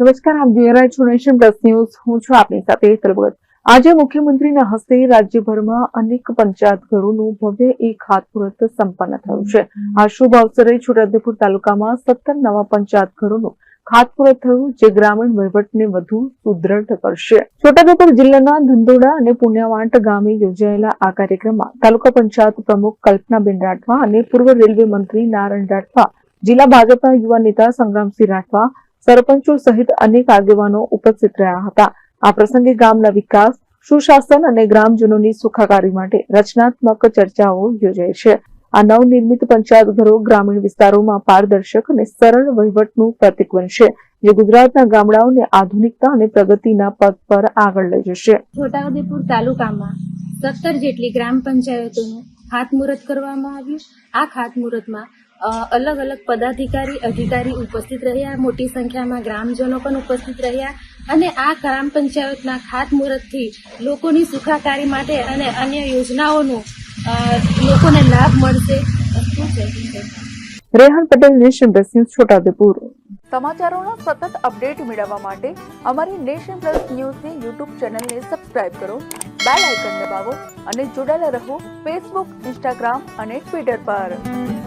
નમસ્કાર, આપ જોઈ રહ્યા છો નેશન પ્લસ ન્યૂઝ. હું છું આપની સાથે તલબગત આજે મુખ્યમંત્રીના હસ્તે રાજ્યભરમાં અનેક પંચાયત ઘરોનું ભવ્ય એક ખાતમુહૂર્ત સંપન્ન થયું છે. આ શુભ અવસરે છોટાઉદેપુર તાલુકામાં સત્તર નવા પંચાયત ઘરોનું ખાતમુહૂર્ત થયું, જે ગ્રામીણ વહીવટને વધુ સુદ્રઢ કરશે. છોટાઉદેપુર જિલ્લાના ધંધોડા અને પુણ્યવાંટ ગામે યોજાયેલા આ કાર્યક્રમમાં તાલુકા પંચાયત પ્રમુખ કલ્પનાબેન રાઠવા અને પૂર્વ રેલવે મંત્રી નારાયણ રાઠવા, જિલ્લા ભાજપના યુવા નેતા સંગ્રામસિંહ રાઠવા સરપંચો સહિત અનેક આગેવાનો ઉપસ્થિત રહ્યા હતા. આ પ્રસંગે ગામના વિકાસ, સુશાસન અને ગ્રામજનોની સુખાકારી માટે રચનાત્મક ચર્ચાઓ યોજાઈ છે. આ નવનિર્મિત પંચાયત ઘરો ગ્રામીણ વિસ્તારોમાં પારદર્શક અને સરળ વહીવટનું પ્રતિક બનશે, જે ગુજરાતના ગામડાઓને આધુનિકતા અને પ્રગતિના પદ પર આગળ લઈ જશે. છોટાઉદેપુર તાલુકામાં સત્તર જેટલી ગ્રામ પંચાયતોનું ખાતમુહૂર્ત કરવામાં આવ્યું. આ ખાતમુહૂર્તમાં અલગ અલગ પદાધિકારી અધિકારી ઉપસ્થિત રહ્યા મોટી સંખ્યામાં ગ્રામજનો પણ ઉપસ્થિત રહ્યા અને આ ગ્રામ પંચાયતના ખાતમુહૂર્તથી લોકોની સુખાકારી માટે અને અન્ય યોજનાઓનું લોકોને લાભ મળશે. Rehan Patel Nation Plus News Chhota Udepur. સમાચારોનો સતત અપડેટ મેળવવા માટે અમારી નેશન પ્લસ ન્યૂઝની યુટ્યુબ ચેનલને સબસ્ક્રાઇબ કરો બેલ આઇકન દબાવો અને જોડાયેલા રહો ફેસબુક ઇન્સ્ટાગ્રામ અને ટ્વિટર પર.